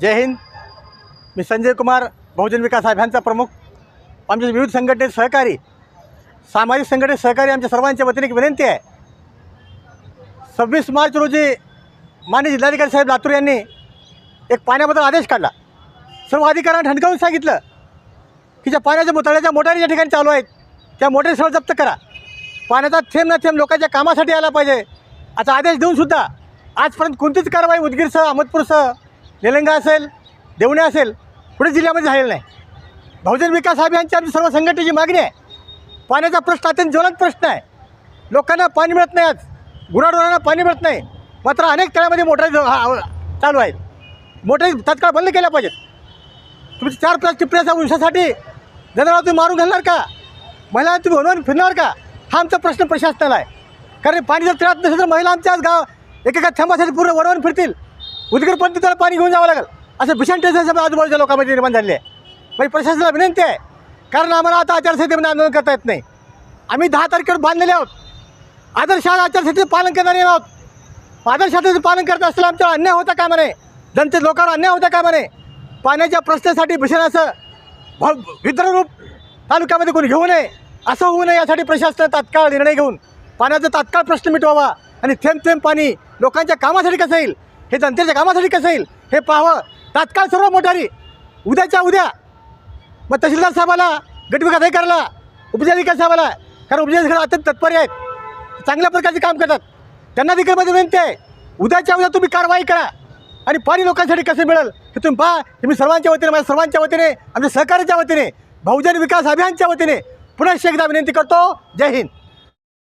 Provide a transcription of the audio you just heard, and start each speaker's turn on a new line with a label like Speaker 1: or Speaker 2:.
Speaker 1: जय हिंद। मी संजय कुमार बहुजन विकास अभियानचा प्रमुख. आमच्या विविध संघटनेत सहकारी सामाजिक संघटनेत सहकारी आमच्या सर्वांच्या वतीने एक विनंती आहे. सव्वीस मार्च रोजी माननीय जिल्हाधिकारी साहेब लातूर यांनी एक पाण्याबद्दल आदेश काढला. सर्व अधिकाऱ्यांना ठणकावून सांगितलं की ज्या पाण्याच्या मुतळ्याच्या मोटारी ज्या ठिकाणी चालू आहेत त्या मोटारी सर्व जप्त करा. पाण्याचा थेंब ना थेंब लोकांच्या कामासाठी आला पाहिजे. आता आदेश देऊनसुद्धा आजपर्यंत कोणतीच कारवाई उदगीरसह अहमदपूरसह निलंगा असेल देवणे असेल पुढे जिल्ह्यामध्ये झालेलं नाही. बहुजन विकास अभियानची आमची सर्व संघटनेची मागणी आहे. पाण्याचा प्रश्न अत्यंत ज्वलंत प्रश्न आहे. लोकांना पाणी मिळत नाही आज. गुराढोरांना पाणी मिळत नाही. मात्र अनेक तळ्यामध्ये मोटारी हा- चालू आहेत. मोटारी तात्काळ बंद केल्या पाहिजेत. तुमची चार प्लास्टिक प्रेस उंशासाठी जनावर तुम्ही मारून घालणार का? महिला तुम्ही बनवून फिरणार का? हा आमचा प्रश्न प्रशासनाला आहे. कारण पाणी जर तळात नसेल तर महिला आमच्या आज गाव एकेका थांबासाठी पूर्ण वरवून फिरतील. उदगीरपर्यंत त्याला पाणी घेऊन जावं लागेल. असं भीषण टेन्शन आजूबाजूच्या लोकांमध्ये निर्माण झाले आहे. म्हणजे प्रशासनाला विनंती आहे. कारण आम्हाला आता आचारसंहितेमध्ये आंदोलन करता येत नाही. आम्ही दहा तारखेवर बांधलेले आहोत. आदर्श आचारसंहितेचं पालन करणारे आहोत. आदर्श पालन करत असताना आमच्यावर अन्याय होता कामा नये. जनते लोकांवर अन्याय होता कामा नये. पाण्याच्या प्रश्नासाठी भीषण असं भाव विद्ररूप तालुक्यामध्ये कोणी घेऊ नये. असं होऊ नये यासाठी प्रशासनाने तात्काळ निर्णय घेऊन पाण्याचा तात्काळ प्रश्न मिटवावा. आणि थेंब थेंब पाणी लोकांच्या कामासाठी कसं येईल? हे जनतेच्या कामासाठी कसं येईल? हे पाहावं. तात्काळ सर्व मोटारी. उद्याच्या उद्या. मग तहसीलदार साहेबाला गटविकास अधिकाऱ्याला उपजिल्हाधिकारी साहेबाला. कारण उपजिल्हाधिकारी अत्यंत तत्पर आहेत. चांगल्या प्रकारचे काम करतात. त्यांना देखील माझी विनंती आहे. उद्याच्या उद्या तुम्ही कारवाई करा. आणि पाणी लोकांसाठी कसं मिळेल हे तुम्ही पहा. हे मी सर्वांच्या वतीने माझ्या सर्वांच्या वतीने आमच्या सहकार्याच्या वतीने बहुजन विकास अभियानच्या वतीने पुन्हा एकदा विनंती करतो. जय हिंद.